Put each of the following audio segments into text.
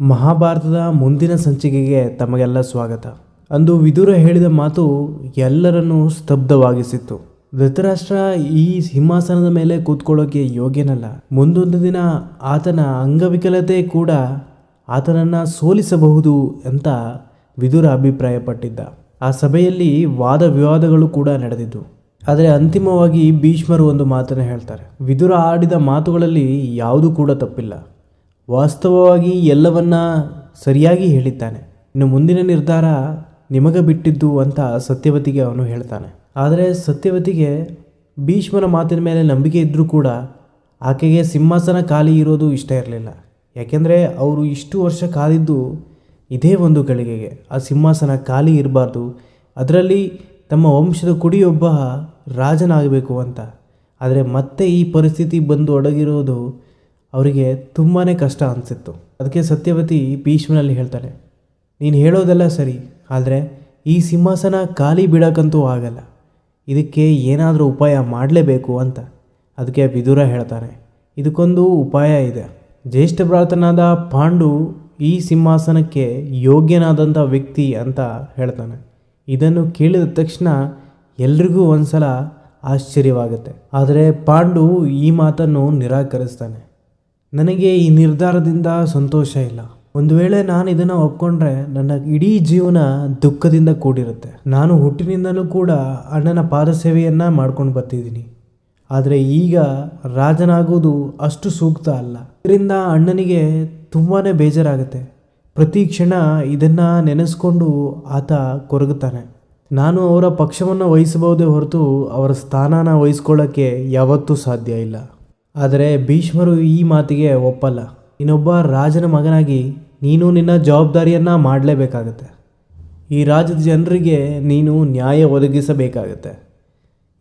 ಮಹಾಭಾರತದ ಮುಂದಿನ ಸಂಚಿಕೆಗೆ ತಮಗೆಲ್ಲ ಸ್ವಾಗತ. ಅಂದು ವಿದುರ ಹೇಳಿದ ಮಾತು ಎಲ್ಲರನ್ನೂ ಸ್ತಬ್ಧವಾಗಿಸಿತ್ತು. ಧೃತರಾಷ್ಟ್ರ ಈ ಸಿಂಹಾಸನದ ಮೇಲೆ ಕೂತ್ಕೊಳ್ಳೋಕೆ ಯೋಗ್ಯನಲ್ಲ. ಮುಂದೊಂದು ದಿನ ಆತನ ಅಂಗವಿಕಲತೆ ಕೂಡ ಆತನನ್ನು ಸೋಲಿಸಬಹುದು ಅಂತ ವಿದುರ ಅಭಿಪ್ರಾಯಪಟ್ಟಿದ್ದ. ಆ ಸಭೆಯಲ್ಲಿ ವಾದ ವಿವಾದಗಳು ಕೂಡ ನಡೆದಿದ್ದು. ಆದರೆ ಅಂತಿಮವಾಗಿ ಭೀಷ್ಮರು ಒಂದು ಮಾತನ್ನು ಹೇಳ್ತಾರೆ. ವಿದುರ ಆಡಿದ ಮಾತುಗಳಲ್ಲಿ ಯಾವುದೂ ಕೂಡ ತಪ್ಪಿಲ್ಲ. ವಾಸ್ತವವಾಗಿ ಎಲ್ಲವನ್ನ ಸರಿಯಾಗಿ ಹೇಳಿದ್ದಾನೆ. ಇನ್ನು ಮುಂದಿನ ನಿರ್ಧಾರ ನಿಮಗೆ ಬಿಟ್ಟಿದ್ದು ಅಂತ ಸತ್ಯವತಿಗೆ ಅವನು ಹೇಳ್ತಾನೆ. ಆದರೆ ಸತ್ಯವತಿಗೆ ಭೀಷ್ಮನ ಮಾತಿನ ಮೇಲೆ ನಂಬಿಕೆ ಇದ್ದರೂ ಕೂಡ ಆಕೆಗೆ ಸಿಂಹಾಸನ ಖಾಲಿ ಇರೋದು ಇಷ್ಟ ಇರಲಿಲ್ಲ. ಯಾಕೆಂದರೆ ಅವರು ಇಷ್ಟು ವರ್ಷ ಕಾದಿದ್ದು ಇದೇ ಒಂದು ಗಳಿಗೆಗೆ. ಆ ಸಿಂಹಾಸನ ಖಾಲಿ ಇರಬಾರ್ದು. ಅದರಲ್ಲಿ ತಮ್ಮ ವಂಶದ ಕುಡಿಯೊಬ್ಬ ರಾಜನಾಗಬೇಕು ಅಂತ. ಆದರೆ ಮತ್ತೆ ಈ ಪರಿಸ್ಥಿತಿ ಬಂದು ಒಡಗಿರೋದು ಅವರಿಗೆ ತುಂಬಾ ಕಷ್ಟ ಅನಿಸಿತ್ತು. ಅದಕ್ಕೆ ಸತ್ಯವತಿ ಭೀಷ್ಮನಲ್ಲಿ ಹೇಳ್ತಾನೆ ನೀನು ಹೇಳೋದೆಲ್ಲ ಸರಿ, ಆದರೆ ಈ ಸಿಂಹಾಸನ ಖಾಲಿ ಬಿಡೋಕ್ಕಂತೂ ಆಗಲ್ಲ. ಇದಕ್ಕೆ ಏನಾದರೂ ಉಪಾಯ ಮಾಡಲೇಬೇಕು ಅಂತ. ಅದಕ್ಕೆ ವಿದುರ ಹೇಳ್ತಾನೆ, ಇದಕ್ಕೊಂದು ಉಪಾಯ ಇದೆ. ಜ್ಯೇಷ್ಠ ಪ್ರಾರ್ಥನಾದ ಪಾಂಡು ಈ ಸಿಂಹಾಸನಕ್ಕೆ ಯೋಗ್ಯನಾದಂಥ ವ್ಯಕ್ತಿ ಅಂತ ಹೇಳ್ತಾನೆ. ಇದನ್ನು ಕೇಳಿದ ತಕ್ಷಣ ಎಲ್ರಿಗೂ ಒಂದ್ಸಲ ಆಶ್ಚರ್ಯವಾಗುತ್ತೆ. ಆದರೆ ಪಾಂಡು ಈ ಮಾತನ್ನು ನಿರಾಕರಿಸ್ತಾನೆ. ನನಗೆ ಈ ನಿರ್ಧಾರದಿಂದ ಸಂತೋಷ ಇಲ್ಲ. ಒಂದು ವೇಳೆ ನಾನು ಇದನ್ನು ಒಪ್ಕೊಂಡ್ರೆ ನನ್ನ ಇಡೀ ಜೀವನ ದುಃಖದಿಂದ ಕೂಡಿರುತ್ತೆ. ನಾನು ಹುಟ್ಟಿನಿಂದಲೂ ಕೂಡ ಅಣ್ಣನ ಪಾದಸೇವೆಯನ್ನು ಮಾಡ್ಕೊಂಡು ಬರ್ತಿದ್ದೀನಿ. ಆದರೆ ಈಗ ರಾಜನಾಗೋದು ಅಷ್ಟು ಸೂಕ್ತ ಅಲ್ಲ. ಇದರಿಂದ ಅಣ್ಣನಿಗೆ ತುಂಬಾ ಬೇಜಾರಾಗುತ್ತೆ. ಪ್ರತಿ ಕ್ಷಣ ಇದನ್ನು ನೆನೆಸ್ಕೊಂಡು ಆತ ಕೊರಗುತ್ತಾನೆ. ನಾನು ಅವರ ಪಕ್ಷವನ್ನು ವಹಿಸಬಹುದೇ ಹೊರತು ಅವರ ಸ್ಥಾನನ ವಹಿಸ್ಕೊಳ್ಳೋಕ್ಕೆ ಯಾವತ್ತೂ ಸಾಧ್ಯ ಇಲ್ಲ. ಆದರೆ ಭೀಷ್ಮರು ಈ ಮಾತಿಗೆ ಒಪ್ಪಲ್ಲ. ಇನ್ನೊಬ್ಬ ರಾಜನ ಮಗನಾಗಿ ನೀನು ನಿನ್ನ ಜವಾಬ್ದಾರಿಯನ್ನು ಮಾಡಲೇಬೇಕಾಗತ್ತೆ. ಈ ರಾಜ್ಯದ ಜನರಿಗೆ ನೀನು ನ್ಯಾಯ ಒದಗಿಸಬೇಕಾಗತ್ತೆ.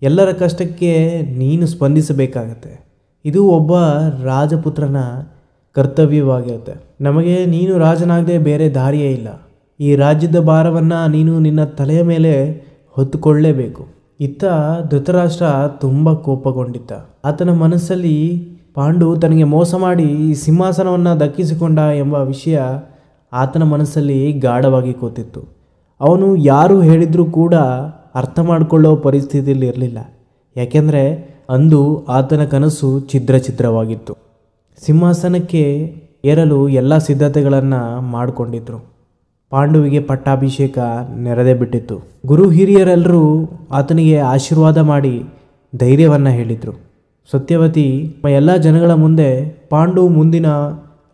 ಎಲ್ಲರ ಕಷ್ಟಕ್ಕೆ ನೀನು ಸ್ಪಂದಿಸಬೇಕಾಗತ್ತೆ. ಇದು ಒಬ್ಬ ರಾಜಪುತ್ರನ ಕರ್ತವ್ಯವಾಗಿರುತ್ತೆ. ನಮಗೆ ನೀನು ರಾಜನಾಗದೆ ಬೇರೆ ದಾರಿಯೇ ಇಲ್ಲ. ಈ ರಾಜ್ಯದ ಭಾರವನ್ನು ನೀನು ನಿನ್ನ ತಲೆಯ ಮೇಲೆ ಹೊತ್ತುಕೊಳ್ಳಲೇಬೇಕು ಇತ್ತ ಧೃತರಾಷ್ಟ್ರ ತುಂಬ ಕೋಪಗೊಂಡಿದ್ದ. ಆತನ ಮನಸ್ಸಲ್ಲಿ ಪಾಂಡು ತನಗೆ ಮೋಸ ಮಾಡಿ ಈ ಸಿಂಹಾಸನವನ್ನು ದಕ್ಕಿಸಿಕೊಂಡ ಎಂಬ ವಿಷಯ ಆತನ ಮನಸ್ಸಲ್ಲಿ ಗಾಢವಾಗಿ ಕೂತಿತ್ತು. ಅವನು ಯಾರು ಹೇಳಿದರೂ ಕೂಡ ಅರ್ಥ ಮಾಡಿಕೊಳ್ಳೋ ಪರಿಸ್ಥಿತಿಯಲ್ಲಿ ಇರಲಿಲ್ಲ. ಯಾಕೆಂದರೆ ಅಂದು ಆತನ ಕನಸು ಛಿದ್ರ ಛಿದ್ರವಾಗಿತ್ತು. ಸಿಂಹಾಸನಕ್ಕೆ ಏರಲು ಎಲ್ಲ ಸಿದ್ಧತೆಗಳನ್ನು ಮಾಡಿಕೊಂಡಿದ್ರು. ಪಾಂಡುವಿಗೆ ಪಟ್ಟಾಭಿಷೇಕ ನೆರೆದೇ ಬಿಟ್ಟಿತ್ತು. ಗುರು ಹಿರಿಯರೆಲ್ಲರೂ ಆತನಿಗೆ ಆಶೀರ್ವಾದ ಮಾಡಿ ಧೈರ್ಯವನ್ನು ಹೇಳಿದರು. ಸತ್ಯವತಿ ಎಲ್ಲ ಜನಗಳ ಮುಂದೆ ಪಾಂಡು ಮುಂದಿನ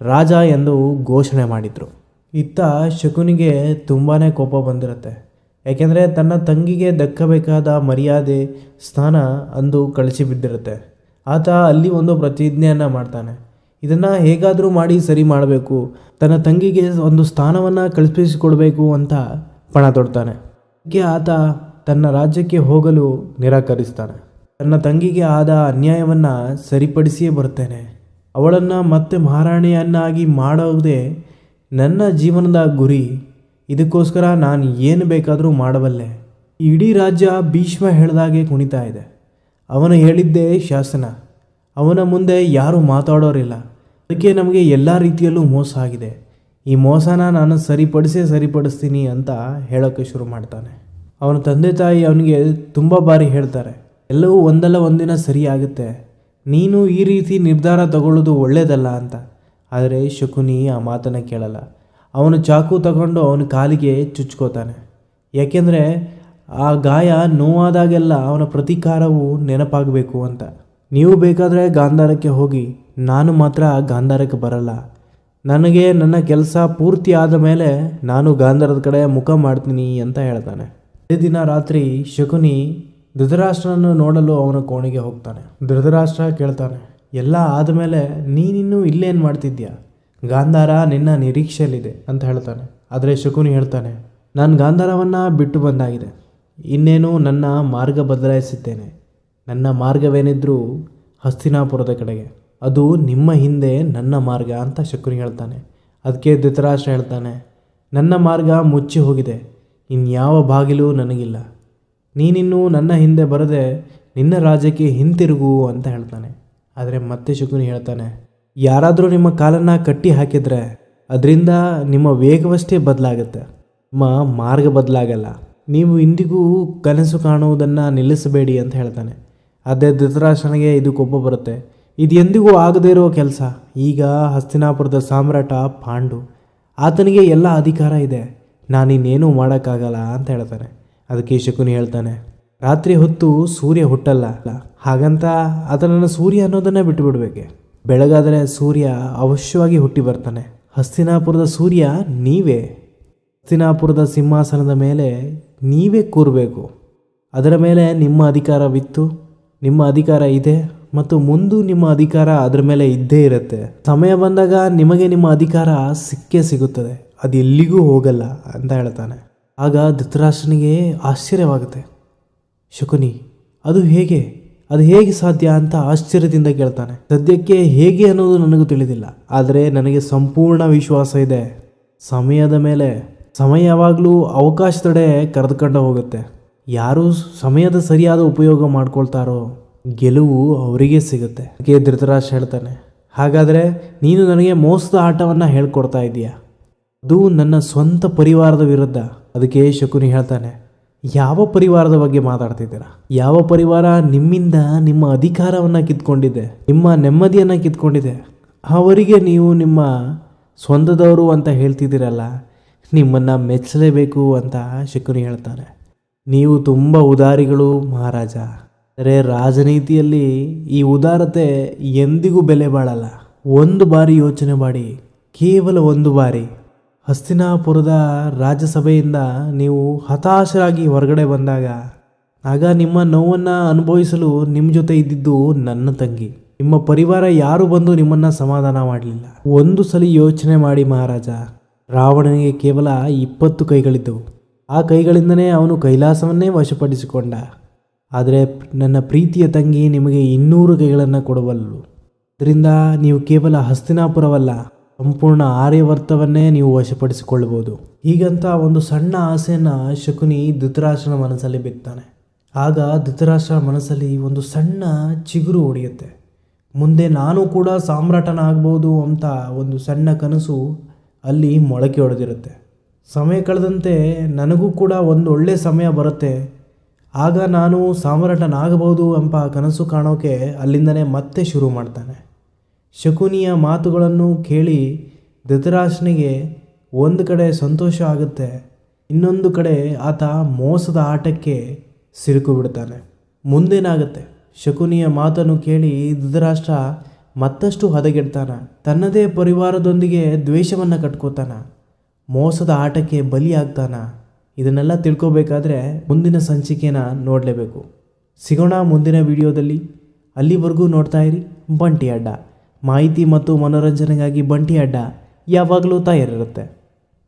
ರಾಜ ಎಂದು ಘೋಷಣೆ ಮಾಡಿದರು. ಇತ್ತ ಶಕುನಿಗೆ ತುಂಬಾ ಕೋಪ ಬಂದಿರುತ್ತೆ. ಯಾಕೆಂದರೆ ತನ್ನ ತಂಗಿಗೆ ದಕ್ಕಬೇಕಾದ ಮರ್ಯಾದೆ, ಸ್ಥಾನ ಅಂದು ಕಳಿಸಿ ಬಿದ್ದಿರುತ್ತೆ ಆತ ಅಲ್ಲಿ ಒಂದು ಪ್ರತಿಜ್ಞೆಯನ್ನು ಮಾಡ್ತಾನೆ. ಇದನ್ನು ಹೇಗಾದರೂ ಮಾಡಿ ಸರಿ ಮಾಡಬೇಕು. ತನ್ನ ತಂಗಿಗೆ ಒಂದು ಸ್ಥಾನವನ್ನು ಕಲ್ಪಿಸಿಕೊಡಬೇಕು ಅಂತ ಪಣ ತೊಡ್ತಾನೆ. ಹೀಗೆ ಆತ ತನ್ನ ರಾಜ್ಯಕ್ಕೆ ಹೋಗಲು ನಿರಾಕರಿಸ್ತಾನೆ. ತನ್ನ ತಂಗಿಗೆ ಆದ ಅನ್ಯಾಯವನ್ನು ಸರಿಪಡಿಸಿಯೇ ಬರುತ್ತೇನೆ. ಅವಳನ್ನು ಮತ್ತೆ ಮಹಾರಾಣಿಯನ್ನಾಗಿ ಮಾಡೋದೇ ನನ್ನ ಜೀವನದ ಗುರಿ. ಇದಕ್ಕೋಸ್ಕರ ನಾನು ಏನು ಬೇಕಾದರೂ ಮಾಡಬಲ್ಲೆ. ಇಡೀ ರಾಜ್ಯ ಭೀಷ್ಮ ಹೇಳ್ದಾಗೆ ಕುಣಿತಾ ಇದೆ. ಅವನು ಹೇಳಿದ್ದೇ ಶಾಸನ. ಅವನ ಮುಂದೆ ಯಾರೂ ಮಾತಾಡೋರಿಲ್ಲ. ಅದಕ್ಕೆ ನಮಗೆ ಎಲ್ಲ ರೀತಿಯಲ್ಲೂ ಮೋಸ ಆಗಿದೆ. ಈ ಮೋಸನ ನಾನು ಸರಿಪಡಿಸೇ ಸರಿಪಡಿಸ್ತೀನಿ ಅಂತ ಹೇಳೋಕ್ಕೆ ಶುರು ಮಾಡ್ತಾನೆ. ಅವನ ತಂದೆ ತಾಯಿ ಅವನಿಗೆ ತುಂಬ ಬಾರಿ ಹೇಳ್ತಾರೆ, ಎಲ್ಲವೂ ಒಂದಲ್ಲ, ಒಂದಿನ ಸರಿ ಆಗುತ್ತೆ ನೀನು ಈ ರೀತಿ ನಿರ್ಧಾರ ತಗೊಳ್ಳೋದು ಒಳ್ಳೆಯದಲ್ಲ ಅಂತ. ಆದರೆ ಶಕುನಿ ಆ ಮಾತನ್ನು ಕೇಳಲ್ಲ. ಅವನು ಚಾಕು ತಗೊಂಡು ಅವನ ಕಾಲಿಗೆ ಚುಚ್ಕೋತಾನೆ. ಯಾಕೆಂದರೆ ಆ ಗಾಯ ನೋವಾದಾಗೆಲ್ಲ ಅವನ ಪ್ರತೀಕಾರವು ನೆನಪಾಗಬೇಕು ಅಂತ. ನೀವು ಬೇಕಾದರೆ ಗಾಂಧಾರಕ್ಕೆ ಹೋಗಿ, ನಾನು ಮಾತ್ರ ಗಾಂಧಾರಕ್ಕೆ ಬರಲ್ಲ. ನನಗೆ ನನ್ನ ಕೆಲಸ ಪೂರ್ತಿ ಆದ ಮೇಲೆ ನಾನು ಗಾಂಧಾರದ ಕಡೆ ಮುಖ ಮಾಡ್ತೀನಿ ಅಂತ ಹೇಳ್ತಾನೆ. ಅದೇ ದಿನ ರಾತ್ರಿ ಶಕುನಿ ಧೃತರಾಷ್ಟ್ರನನ್ನು ನೋಡಲು ಅವನ ಕೋಣೆಗೆ ಹೋಗ್ತಾನೆ. ಧೃತರಾಷ್ಟ್ರ ಕೇಳ್ತಾನೆ, ಎಲ್ಲ ಆದಮೇಲೆ ನೀನಿನ್ನೂ ಇಲ್ಲೇನು ಮಾಡ್ತಿದ್ಯಾ? ಗಾಂಧಾರ ನಿನ್ನ ನಿರೀಕ್ಷೆಯಲ್ಲಿದೆ ಅಂತ ಹೇಳ್ತಾನೆ. ಆದರೆ ಶಕುನಿ ಹೇಳ್ತಾನೆ, ನಾನು ಗಾಂಧಾರವನ್ನು ಬಿಟ್ಟು ಬಂದಾಗಿದೆ. ಇನ್ನೇನು ನನ್ನ ಮಾರ್ಗ ಬದಲಾಯಿಸಿದ್ದೇನೆ. ನನ್ನ ಮಾರ್ಗವೇನಿದ್ರೂ ಹಸ್ತಿನಾಪುರದ ಕಡೆಗೆ. ಅದು ನಿಮ್ಮ ಹಿಂದೆ ನನ್ನ ಮಾರ್ಗ ಅಂತ ಶಕುನಿ ಹೇಳ್ತಾನೆ. ಅದಕ್ಕೆ ಧೃತರಾಷ್ಟ್ರ ಹೇಳ್ತಾನೆ, ನನ್ನ ಮಾರ್ಗ ಮುಚ್ಚಿ ಹೋಗಿದೆ. ಇನ್ಯಾವ ಬಾಗಿಲು ನನಗಿಲ್ಲ. ನೀನಿನ್ನೂ ನನ್ನ ಹಿಂದೆ ಬರದೆ ನಿನ್ನ ರಾಜ್ಯಕ್ಕೆ ಹಿಂತಿರುಗು ಅಂತ ಹೇಳ್ತಾನೆ. ಆದರೆ ಮತ್ತೆ ಶಕುನಿ ಹೇಳ್ತಾನೆ, ಯಾರಾದರೂ ನಿಮ್ಮ ಕಾಲನ್ನು ಕಟ್ಟಿ ಹಾಕಿದರೆ ಅದರಿಂದ ನಿಮ್ಮ ವೇಗವಷ್ಟೇ ಬದಲಾಗುತ್ತೆ. ನಿಮ್ಮ ಮಾರ್ಗ ಬದಲಾಗಲ್ಲ. ನೀವು ಇಂದಿಗೂ ಕನಸು ಕಾಣುವುದನ್ನು ನಿಲ್ಲಿಸಬೇಡಿ ಅಂತ ಹೇಳ್ತಾನೆ. ಅದೇ ಧೃತರಾಷ್ಟ್ರನಿಗೆ ಇದು ಕೋಪ ಬರುತ್ತೆ. ಇದು ಎಂದಿಗೂ ಆಗದೇ ಇರೋ ಕೆಲಸ. ಈಗ ಹಸ್ತಿನಾಪುರದ ಸಾಮ್ರಾಟ ಪಾಂಡು. ಆತನಿಗೆ ಎಲ್ಲ ಅಧಿಕಾರ ಇದೆ. ನಾನಿನ್ನೇನೂ ಮಾಡೋಕ್ಕಾಗಲ್ಲ ಅಂತ ಹೇಳ್ತಾನೆ. ಅದಕ್ಕೆ ಶಕುನಿ ಹೇಳ್ತಾನೆ, ರಾತ್ರಿ ಹೊತ್ತು ಸೂರ್ಯ ಹುಟ್ಟಲ್ಲ. ಹಾಗಂತ ಆತನನ್ನು ಸೂರ್ಯ ಅನ್ನೋದನ್ನೇ ಬಿಟ್ಟು ಬಿಡಬೇಕೆ ಬೆಳಗಾದರೆ ಸೂರ್ಯ ಅವಶ್ಯವಾಗಿ ಹುಟ್ಟಿ ಬರ್ತಾನೆ. ಹಸ್ತಿನಾಪುರದ ಸೂರ್ಯ ನೀವೇ? ಹಸ್ತಿನಾಪುರದ ಸಿಂಹಾಸನದ ಮೇಲೆ ನೀವೇ ಕೂರಬೇಕು. ಅದರ ಮೇಲೆ ನಿಮ್ಮ ಅಧಿಕಾರವಿತ್ತು? ನಿಮ್ಮ ಅಧಿಕಾರ ಇದೆ ಮತ್ತು ಮುಂದೂ ನಿಮ್ಮ ಅಧಿಕಾರ ಅದರ ಮೇಲೆ ಇದ್ದೇ ಇರುತ್ತೆ. ಸಮಯ ಬಂದಾಗ ನಿಮಗೆ ನಿಮ್ಮ ಅಧಿಕಾರ ಸಿಕ್ಕೇ ಸಿಗುತ್ತದೆ. ಅದು ಎಲ್ಲಿಗೂ ಹೋಗಲ್ಲ ಅಂತ ಹೇಳ್ತಾನೆ. ಆಗ ಧೃತರಾಷ್ಟ್ರನಿಗೆ ಆಶ್ಚರ್ಯವಾಗುತ್ತೆ. ಶಕುನಿ, ಅದು ಹೇಗೆ? ಅದು ಹೇಗೆ ಸಾಧ್ಯ ಅಂತ ಆಶ್ಚರ್ಯದಿಂದ ಕೇಳ್ತಾನೆ. ಸದ್ಯಕ್ಕೆ ಹೇಗೆ ಅನ್ನೋದು ನನಗೂ ತಿಳಿದಿಲ್ಲ. ಆದರೆ ನನಗೆ ಸಂಪೂರ್ಣ ವಿಶ್ವಾಸ ಇದೆ. ಸಮಯದ ಮೇಲೆ, ಸಮಯ ಯಾವಾಗಲೂ ಅವಕಾಶದಡೆ ಕರೆದುಕೊಂಡು ಹೋಗುತ್ತೆ. ಯಾರು ಸಮಯದ ಸರಿಯಾದ ಉಪಯೋಗ ಮಾಡ್ಕೊಳ್ತಾರೋ ಗೆಲುವು ಅವರಿಗೆ ಸಿಗುತ್ತೆ. ಅದಕ್ಕೆ ಧೃತರಾಷ್ಟ್ರ ಹೇಳ್ತಾನೆ, ಹಾಗಾದರೆ ನೀನು ನನಗೆ ಮೋಸದ ಆಟವನ್ನು ಹೇಳ್ಕೊಡ್ತಾ ಇದೀಯಾ ಅದು ನನ್ನ ಸ್ವಂತ ಪರಿವಾರದ ವಿರುದ್ಧ. ಅದಕ್ಕೆ ಶಕುನಿ ಹೇಳ್ತಾನೆ, ಯಾವ ಪರಿವಾರದ ಬಗ್ಗೆ ಮಾತಾಡ್ತಿದ್ದೀರಾ? ಯಾವ ಪರಿವಾರ ನಿಮ್ಮಿಂದ ನಿಮ್ಮ ಅಧಿಕಾರವನ್ನು ಕಿತ್ಕೊಂಡಿದೆ, ನಿಮ್ಮ ನೆಮ್ಮದಿಯನ್ನು ಕಿತ್ಕೊಂಡಿದೆ? ಅವರಿಗೆ ನೀವು ನಿಮ್ಮ ಸ್ವಂತದವರು ಅಂತ ಹೇಳ್ತಿದ್ದೀರಲ್ಲ, ನಿಮ್ಮನ್ನು ಮೆಚ್ಚಲೇಬೇಕು ಅಂತ ಶಕುನಿ ಹೇಳ್ತಾನೆ. ನೀವು ತುಂಬ ಉದಾರಿಗಳು ಮಹಾರಾಜ. ಆದರೆ ರಾಜನೀತಿಯಲ್ಲಿ ಈ ಉದಾರತೆ ಎಂದಿಗೂ ಬೆಲೆ ಬಾಳಲ್ಲ. ಒಂದು ಬಾರಿ ಯೋಚನೆ ಮಾಡಿ, ಕೇವಲ ಒಂದು ಬಾರಿ. ಹಸ್ತಿನಾಪುರದ ರಾಜ್ಯಸಭೆಯಿಂದ ನೀವು ಹತಾಶರಾಗಿ ಹೊರಗಡೆ ಬಂದಾಗ, ಆಗ ನಿಮ್ಮ ನೋವನ್ನು ಅನುಭವಿಸಲು ನಿಮ್ಮ ಜೊತೆ ಇದ್ದಿದ್ದು ನನ್ನ ತಂಗಿ. ನಿಮ್ಮ ಪರಿವಾರ ಯಾರು ಬಂದು ನಿಮ್ಮನ್ನು ಸಮಾಧಾನ ಮಾಡಲಿಲ್ಲ. ಒಂದು ಸಲ ಯೋಚನೆ ಮಾಡಿ ಮಹಾರಾಜ. ರಾವಣನಿಗೆ ಕೇವಲ ಇಪ್ಪತ್ತು ಕೈಗಳಿದ್ದವು. ಆ ಕೈಗಳಿಂದನೇ ಅವನು ಕೈಲಾಸವನ್ನೇ ವಶಪಡಿಸಿಕೊಂಡ. ಆದರೆ ನನ್ನ ಪ್ರೀತಿಯ ತಂಗಿ ನಿಮಗೆ ಇನ್ನೂರು ಕೈಗಳನ್ನು ಕೊಡಬಲ್ಲಳು ಇದರಿಂದ ನೀವು ಕೇವಲ ಹಸ್ತಿನಾಪುರವಲ್ಲ, ಸಂಪೂರ್ಣ ಆರ್ಯವರ್ತವನ್ನೇ ನೀವು ವಶಪಡಿಸಿಕೊಳ್ಳಬಹುದು. ಹೀಗಂತ ಒಂದು ಸಣ್ಣ ಆಸೆಯನ್ನು ಶಕುನಿ ಧೃತರಾಷ್ಟ್ರನ ಮನಸ್ಸಲ್ಲಿ ಬಿತ್ತಾನೆ ಆಗ ಧೃತರಾಷ್ಟ್ರ ಮನಸ್ಸಲ್ಲಿ ಒಂದು ಸಣ್ಣ ಚಿಗುರು ಹೊಡೆಯುತ್ತೆ. ಮುಂದೆ ನಾನು ಕೂಡ ಸಾಮ್ರಾಟನಾಗ್ಬೋದು ಅಂತ ಒಂದು ಸಣ್ಣ ಕನಸು ಅಲ್ಲಿ ಮೊಳಕೆ ಹೊಡೆದಿರುತ್ತೆ ಸಮಯ ಕಳೆದಂತೆ ನನಗೂ ಕೂಡ ಒಂದು ಒಳ್ಳೆಯ ಸಮಯ ಬರುತ್ತೆ. ಆಗ ನಾನು ಸಾಮ್ರಾಟನಾಗಬಹುದು ಎಂಬ ಕನಸು ಕಾಣೋಕೆ ಅಲ್ಲಿಂದನೇ ಮತ್ತೆ ಶುರು ಮಾಡ್ತಾನೆ. ಶಕುನಿಯ ಮಾತುಗಳನ್ನು ಕೇಳಿ ಧೃತರಾಷ್ಟ್ರನಿಗೆ ಒಂದು ಕಡೆ ಸಂತೋಷ ಆಗುತ್ತೆ, ಇನ್ನೊಂದು ಕಡೆ ಆತ ಮೋಸದ ಆಟಕ್ಕೆ ಸಿಲುಕು ಬಿಡ್ತಾನೆ. ಮುಂದೇನಾಗುತ್ತೆ? ಶಕುನಿಯ ಮಾತನ್ನು ಕೇಳಿ ಧೃತರಾಷ್ಟ್ರ ಮತ್ತಷ್ಟು ಹದಗೆಡ್ತಾನೆ. ತನ್ನದೇ ಪರಿವಾರದೊಂದಿಗೆ ದ್ವೇಷವನ್ನು ಕಟ್ಕೋತಾನ. ಮೋಸದ ಆಟಕ್ಕೆ ಬಲಿಯಾಗ್ತಾನ? ಇದನ್ನೆಲ್ಲ ತಿಳ್ಕೋಬೇಕಾದ್ರೆ ಮುಂದಿನ ಸಂಚಿಕೆನ ನೋಡಲೇಬೇಕು. ಸಿಗೋಣ ಮುಂದಿನ ವಿಡಿಯೋದಲ್ಲಿ. ಅಲ್ಲಿವರೆಗೂ ನೋಡ್ತಾ ಇರಿ ಬಂಟಿ ಅಡ್ಡ. ಮಾಹಿತಿ ಮತ್ತು ಮನೋರಂಜನೆಗಾಗಿ ಬಂಟಿ ಅಡ್ಡ ಯಾವಾಗಲೂ ತಯಾರಿರುತ್ತೆ.